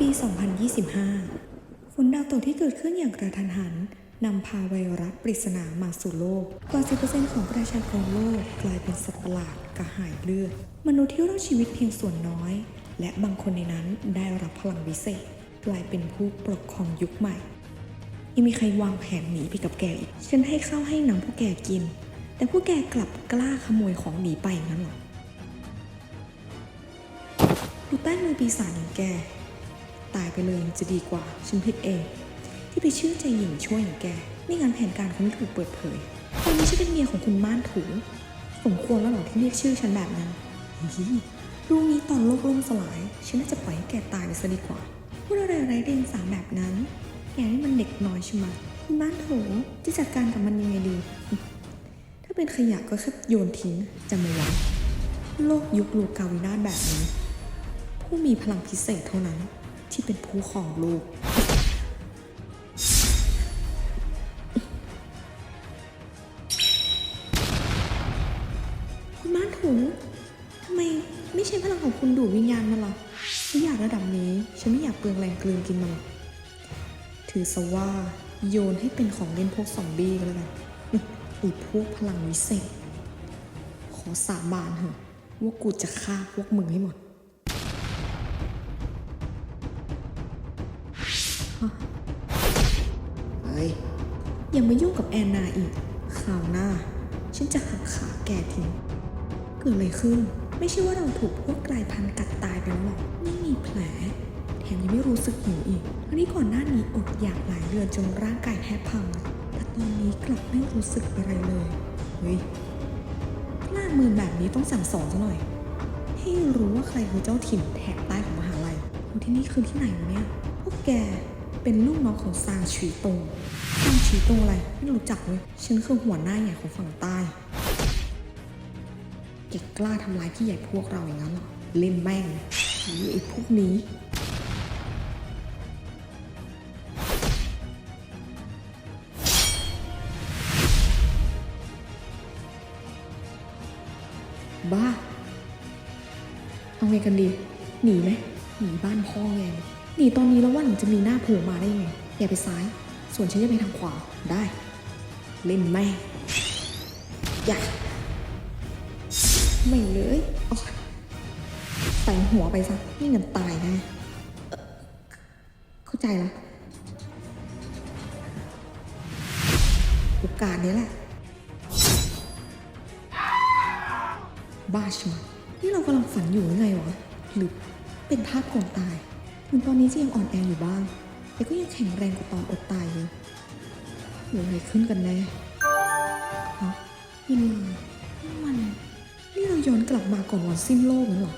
ปี 2025ฝนดาวตกที่เกิดขึ้นอย่างกระทันหันนำพาไวรัสปริศนามาสู่โลก กว่า 10%ของประชากรโลกกลายเป็นสัตว์ประหลาดกระหายเลือด มนุษย์ที่รอดชีวิตเพียงส่วนน้อย และบางคนในนั้นได้รับพลังวิเศษ กลายเป็นผู้ปกครองยุคใหม่ยังมีใครวางแผนหนีไปกับแกอีก ฉันให้ข้าวให้น้ำพวกแกกิน แต่พวกแกกลับกล้าขโมยของหนีไปงั้นหรอดูใต้มือปีศาจองแก ตายไปเลยจะดีกว่า ฉันผิดเอง ที่ไปเชื่อใจหญิงช่วยอย่างแกไม่งั้นแผนการคงถูกเปิดเผยตอนนี้ฉันเป็นเมียของคุณม่านถูสมควรแล้วหรอที่เรียกชื่อฉันแบบนั้นฮีรู้งี้ตอนโลกล่มสลาย ฉันน่าจะปล่อยให้แกตายไปซะดีกว่าพูดอะไรไร้เดียงสาแบบนั้น แกนี่มันเด็กน้อยใช่ไหมคุณม่านโถจะจัดการกับมันยังไงดี ถ้าเป็นขยะก็แค่โยนทิ้งจำเอาไว้โลกยุคลูกาวินาศแบบนี้ ผู้มีพลังพิเศษเท่านั้น ที่เป็นผู้ครองโลกคุณม่านถูทำไมไม่ใช้พลังของคุณดูดวิญญาณมันล่ะไม่อยากระดับนี้ ฉันไม่อยากเปลืองแรงกลืนกินมันหรอกถือซะว่าโยนให้เป็นของเล่นพวกซอมบี้ก็แล้วกันอีพวกพลังวิเศษ ขอสาบานเถอะว่ากูจะฆ่าพวกมึงให้หมด เฮ้ย อย่ามายุ่งกับแอนนาอีกคราวหน้า ฉันจะหักขาแกทิ้ง เกิดอะไรขึ้น ไม่ใช่ว่าเราถูกพวกกลายพันธุ์กัดตายไปแล้วหรอกไม่มีแผล แถมยังไม่รู้สึกหิวอีกทั้งนี้ก่อนหน้านี้อดอยากหลายเดือนจนร่างกายแทบพัง แต่ตอนนี้กลับไม่รู้สึกอะไรเลย เฮ้ยกล้ามือแบบนี้ต้องสั่งสอนซะหน่อย ให้รู้ว่าใครคือเจ้าถิ่นแถบใต้ของมหาลัยที่นี่คือที่ไหนวะเนี่ย พวกแก เป็นลูกน้องของซางฉีตงซางฉีตงอะไร ไม่รู้จักเว้ย ฉันคือหัวหน้าใหญ่ของฝั่งใต้แกกล้าทำร้ายพี่ใหญ่พวกเราอย่างนั้นเหรอ เล่นแม่งไอ้พวกนี้บ้า เอาไงกันดี หนีไหม หนีบ้านพ่อไง หนีตอนนี้แล้ววันจะมีหน้าโผล่มาได้ยังไงอย่าไปซ้าย ส่วนฉันจะไปทางขวาได้ เล่นแม่อย่าไม่เลยโอ๊ยหัวไปซะไม่งั้นตายแน่เอ่เข้าใจละโอกาสนี้แหละ บ้าช่ไหมนี่เรากำลังฝันอยู่หรือไงวะหรือเป็นภาพก่อนตาย ถึงตอนนี้จะยังอ่อนแออยู่บ้าง แต่ก็ยังแข็งแรงกว่าตอนอดตายเลยเกิดอะไรขึ้นกันแน่ฮะยินลานี่มัน นี่เราย้อนกลับมาก่อนวันสิ้นโลกนั่นเหรอ